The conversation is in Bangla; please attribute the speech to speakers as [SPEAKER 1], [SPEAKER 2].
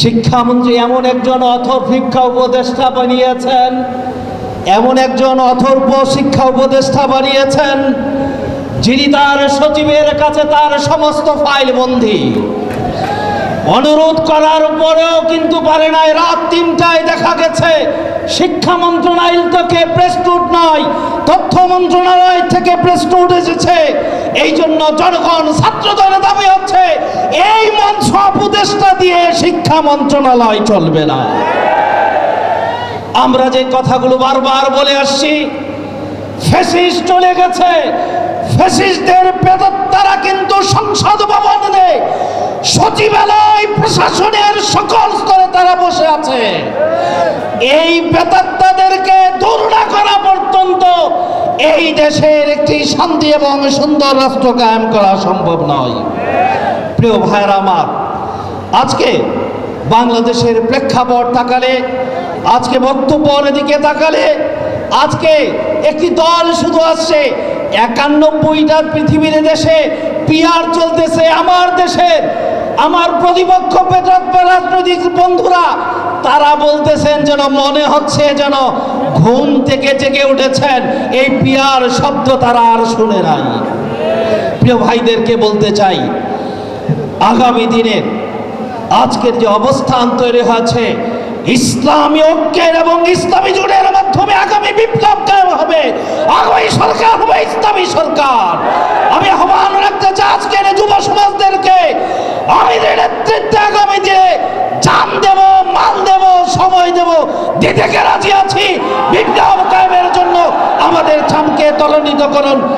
[SPEAKER 1] শিক্ষামন্ত্রী এমন একজন অথর শিক্ষা উপদেষ্টা বানিয়েছেন, এমন একজন অথর্ব শিক্ষা উপদেষ্টা বানিয়েছেন, যিনি তার সচিবের কাছে তার সমস্ত ফাইল বন্দী। অনুরোধ করার পরেও কিন্তু পারে নাই, রাত তিনটায় দেখা গেছে, শিক্ষা মন্ত্রণালয় থেকে প্রেসটুট নয়, তথ্য মন্ত্রণালয় থেকে প্রেসটুট এসেছে এই জন্য জনগণ ছাত্রদের দাবি হচ্ছে, এই উপদেষ্টা দিয়ে শিক্ষা মন্ত্রণালয় চলবে না। আমরা যে কথাগুলো বারবার বলে আসছি ফেসিস চলে গেছে। ফেসিসদের তারা কিন্তু সংসদ ভবনে সচিবালয় প্রশাসনের সকল স্তরে তারা বসে আছে। এই বেতাত্তাদেরকে দূর না করা পর্যন্ত এই দেশের একটি শান্তি এবং সুন্দর রাষ্ট্র কায়েম করা সম্ভব নয়। প্রিয় ভাইয়েরা আমার আজকে বাংলাদেশের প্রেক্ষাপট তাকালে, আজকে বক্তব্যের দিকে তাকালে, আজকে একটি দল শুধু আসছে একানব্বইটা পৃথিবীর দেশে পিয়ার চলতেছে আমার দেশের। আমার প্রতিপক্ষ রাজনৈতিক বন্ধুরা, তারা বলতেছেন যেন মনে হচ্ছে যেন ঘুম থেকে জেগে উঠেছেন। এই পিয়ার শব্দ তারা আর শুনে নাই। প্রিয় ভাইদেরকে বলতে চাই, আগামী দিনের আজকের যে অবস্থান তৈরি হয়েছে, ইসলামী ঐক্যের এবং ইসলামী জোটের মাধ্যমে আগামী বিপ্লব কায়েম হবে। আগামী সরকার হবে ইসলামী সরকার। আমি আহ্বান রাখতে চাই আজকের যুব সমাজদেরকে। আমি নেতৃত্বে আগামী যে জান দেব মাল দেব, সময় দেব, দিতে রাজি আছি? বিপ্লব কায়েমের জন্য আমাদের চামকে তলনিত করুন।